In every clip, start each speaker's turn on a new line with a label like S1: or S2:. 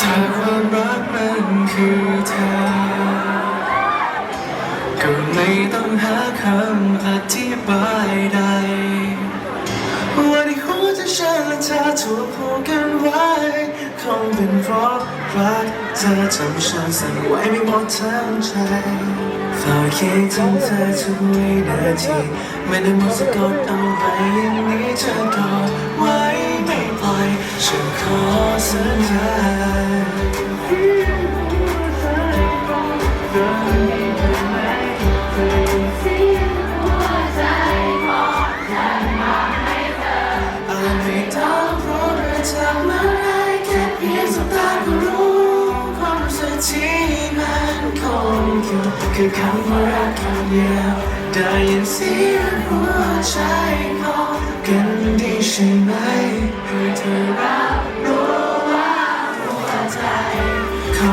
S1: ถ้าความรักมันคือเธอ ก็ไม่ต้องหาคำอธิบายใดว่าที่หัวใจฉันและเธอถูกผูกกันไว้คงเป็นเพราะรักเธอทำฉันสั่นไหวไม่หมดทั้งใจเฝ้าคิดถึงเธอทุกวินาทีไม่ได้มัวสะกดเอาไว้อย่างนี้เธอกอดไว้ ค่เพียงสบตาก็รู้ความรู้สึกที่มันคงอยู่คือคำว่ารักคำเดียวได้ยินเสียงหัวใจพองกันดีใช่ไหมให้เธอรับ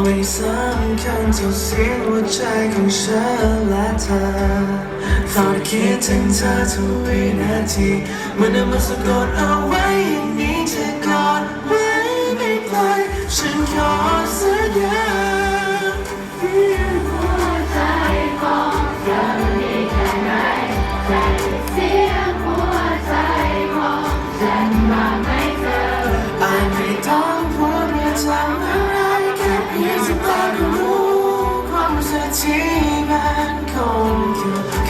S1: ไม่สำคัญเท่าเสียงหัวใจของฉันและเธอตอนคิดถึงเธอทุกวินาทีมันนำมาสะกดเอาไว้อย่างนี้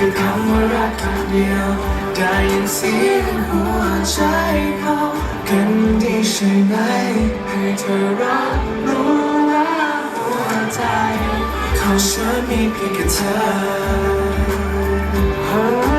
S1: คือคำว่ารักคำเดียว ได้ยินเสียงหัวใจเขากันดีใช่ไหม ให้เธอรับรู้และหัวใจเขาเชื่อมีเพียงแค่เธอ